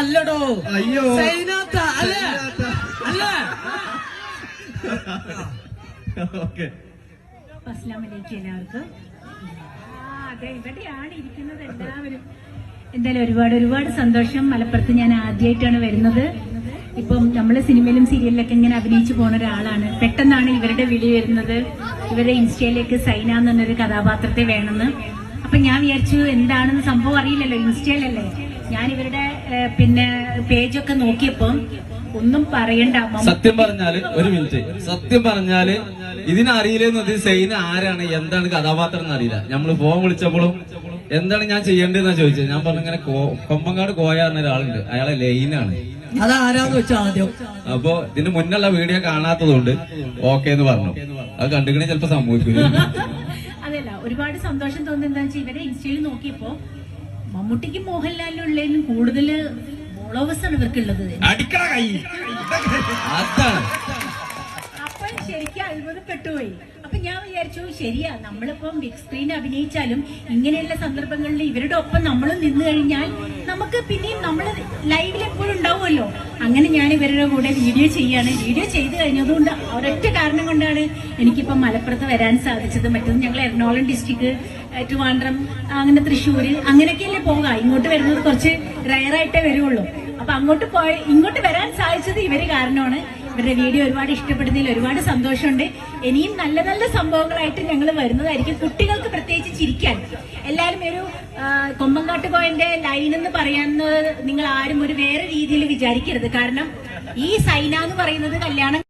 അല്ലടോ. അയ്യോ. സൈനാത്ത അല്ലേ? അല്ലേ? ഓക്കെ. അസ്ലാമലേക്ക് എല്ലാവർക്കും. അതെ ഇവിടെയാണ് ഇരിക്കുന്നത് എല്ലാവരും. എന്തായാലും ഒരുപാട് ഒരുപാട് സന്തോഷം. മലപ്പുറത്ത് ഞാൻ ആദ്യമായിട്ടാണ് വരുന്നത്. ഇപ്പം നമ്മൾ സിനിമയിലും സീരിയലിലൊക്കെ ഇങ്ങനെ അഭിനയിച്ചു പോണ ഒരാളാണ്. പെട്ടെന്നാണ് ഇവരുടെ വിളി വരുന്നത്. ഇവരുടെ ഇൻസ്റ്റയിലേക്ക് സൈന എന്നൊരു കഥാപാത്രത്തെ വേണമെന്ന്. അപ്പൊ ഞാൻ വിചാരിച്ചു എന്താണെന്ന് സംഭവം അറിയില്ലല്ലോ ഇൻസ്റ്റയിലല്ലേ. ഞാൻ ഇവരുടെ പിന്നെ പേജൊക്കെ നോക്കിയപ്പം ഒന്നും പറയണ്ട സത്യം പറഞ്ഞാൽ ഒരു മിനിറ്റ്. സത്യം പറഞ്ഞാൽ ഇതിനറിയില്ലെന്നത് സെയിന് ആരാണ് എന്താണ് കഥാപാത്രം എന്ന് അറിയില്ല. നമ്മൾ ഫോൺ വിളിച്ചപ്പോഴും എന്താണ് ഞാൻ ചെയ്യേണ്ടതെന്നാ ചോദിച്ചത്. ഞാൻ പറഞ്ഞു ഇങ്ങനെ കൊമ്പങ്കാട് കൊമ്പങ്ങാട് കോയ പറഞ്ഞ ഒരാളുണ്ട്. അയാളെ ലൈനാണ്. അതാരാന്ന് വെച്ചാ ആദ്യം? അപ്പൊ ഇതിന്റെ മുന്നുള്ള വീഡിയോ കാണാത്തതുകൊണ്ട് ഓക്കെ എന്ന് പറഞ്ഞു. അത് കണ്ടുകണേ ചിലപ്പോ സംഭവിക്കില്ല ഒരുപാട് സന്തോഷം തോന്നുന്നത് എന്താ വെച്ചാൽ ഇവരെ ഇൻസ്റ്റയിൽ നോക്കിയപ്പോ മമ്മൂട്ടിക്കും മോഹൻലാലിനും ഉള്ളതിലും കൂടുതൽ ഫോളോവേഴ്സ് ആണ് ഇവർക്കുള്ളത് അപ്പൊ ശരിക്കും അത്ഭുതപ്പെട്ടുപോയി. അപ്പൊ ഞാൻ വിചാരിച്ചു ശരിയാ നമ്മളിപ്പം ബിഗ് സ്ക്രീൻ അഭിനയിച്ചാലും ഇങ്ങനെയുള്ള സന്ദർഭങ്ങളിൽ ഇവരുടെ ഒപ്പം നമ്മൾ നിന്ന് കഴിഞ്ഞാൽ നമുക്ക് പിന്നെയും നമ്മൾ ലൈവിൽ എപ്പോഴും ഉണ്ടാവുമല്ലോ. അങ്ങനെ ഞാൻ ഇവരുടെ കൂടെ വീഡിയോ ചെയ്യാണ്. വീഡിയോ ചെയ്ത് കഴിഞ്ഞതുകൊണ്ട് ഒരൊറ്റ കാരണം കൊണ്ടാണ് എനിക്കിപ്പം മലപ്പുറത്ത് വരാൻ സാധിച്ചത്. മറ്റൊന്ന് ഞങ്ങൾ എറണാകുളം ഡിസ്ട്രിക്ട് ട്രിവാൻഡ്രം അങ്ങനെ തൃശ്ശൂര് അങ്ങനെയൊക്കെയല്ലേ പോകാം ഇങ്ങോട്ട് വരുന്നത് കുറച്ച് റയറായിട്ടേ വരുള്ളൂ. അപ്പൊ അങ്ങോട്ട് പോയ ഇങ്ങോട്ട് വരാൻ സാധിച്ചത് ഇവർ കാരണമാണ്. ഇവരുടെ വീഡിയോ ഒരുപാട് ഇഷ്ടപ്പെടുന്നതിൽ ഒരുപാട് സന്തോഷമുണ്ട്. ഇനിയും നല്ല നല്ല സംഭവങ്ങളായിട്ട് ഞങ്ങൾ വരുന്നതായിരിക്കും. കുട്ടികൾക്ക് പ്രത്യേകിച്ച് ചിരിക്കാൻ എല്ലാവരും ഒരു ആ, കൊമ്പങ്കാട്ട് കോയന്റെ ലൈൻ എന്ന് പറയുന്നത് നിങ്ങൾ ആരും ഒരു വേറെ രീതിയിൽ വിചാരിക്കരുത്. കാരണം ഈ സൈന എന്ന് പറയുന്നത് കല്യാണം